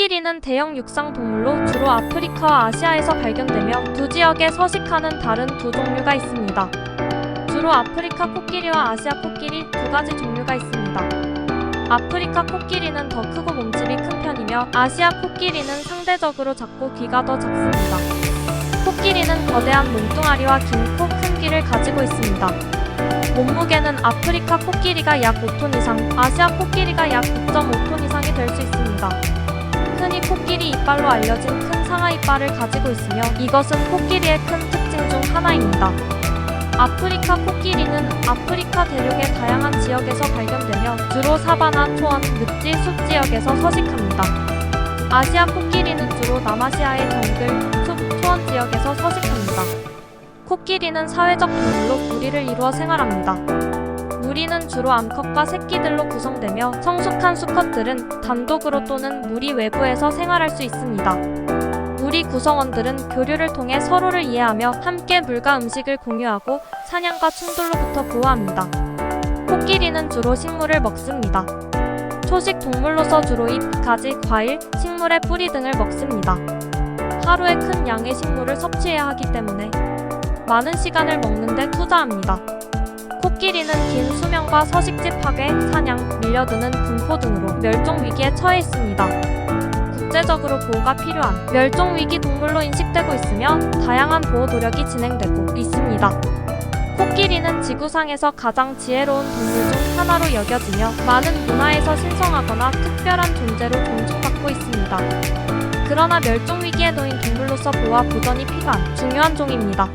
코끼리는 대형 육상 동물로 주로 아프리카와 아시아에서 발견되며 두 지역에 서식하는 다른 두 종류가 있습니다. 주로 아프리카 코끼리와 아시아 코끼리 두 가지 종류가 있습니다. 아프리카 코끼리는 더 크고 몸집이 큰 편이며 아시아 코끼리는 상대적으로 작고 귀가 더 작습니다. 코끼리는 거대한 몸뚱아리와 긴 코, 큰 귀를 가지고 있습니다. 몸무게는 아프리카 코끼리가 약 5톤 이상, 아시아 코끼리가 약 9.5톤 이상이 될 수 있습니다. 코끼리 이빨로 알려진 큰 상하 이빨을 가지고 있으며 이것은 코끼리의 큰 특징 중 하나입니다. 아프리카 코끼리는 아프리카 대륙의 다양한 지역에서 발견되며 주로 사바나, 초원, 늪지, 숲 지역에서 서식합니다. 아시아 코끼리는 주로 남아시아의 정글, 숲, 초원 지역에서 서식합니다. 코끼리는 사회적 동물로 무리를 이루어 생활합니다. 무리는 주로 암컷과 새끼들로 구성되며 성숙한 수컷들은 단독으로 또는 무리 외부에서 생활할 수 있습니다. 무리 구성원들은 교류를 통해 서로를 이해하며 함께 물과 음식을 공유하고 사냥과 충돌로부터 보호합니다. 코끼리는 주로 식물을 먹습니다. 초식 동물로서 주로 잎, 가지, 과일, 식물의 뿌리 등을 먹습니다. 하루에 큰 양의 식물을 섭취해야 하기 때문에 많은 시간을 먹는데 투자합니다. 코끼리는 긴 수명과 서식지 파괴, 사냥, 밀려드는 분포 등으로 멸종 위기에 처해 있습니다. 국제적으로 보호가 필요한 멸종 위기 동물로 인식되고 있으며 다양한 보호 노력이 진행되고 있습니다. 코끼리는 지구상에서 가장 지혜로운 동물 중 하나로 여겨지며 많은 문화에서 신성하거나 특별한 존재로 존중받고 있습니다. 그러나 멸종 위기에 놓인 동물로서 보호와 보전이 필요한 중요한 종입니다.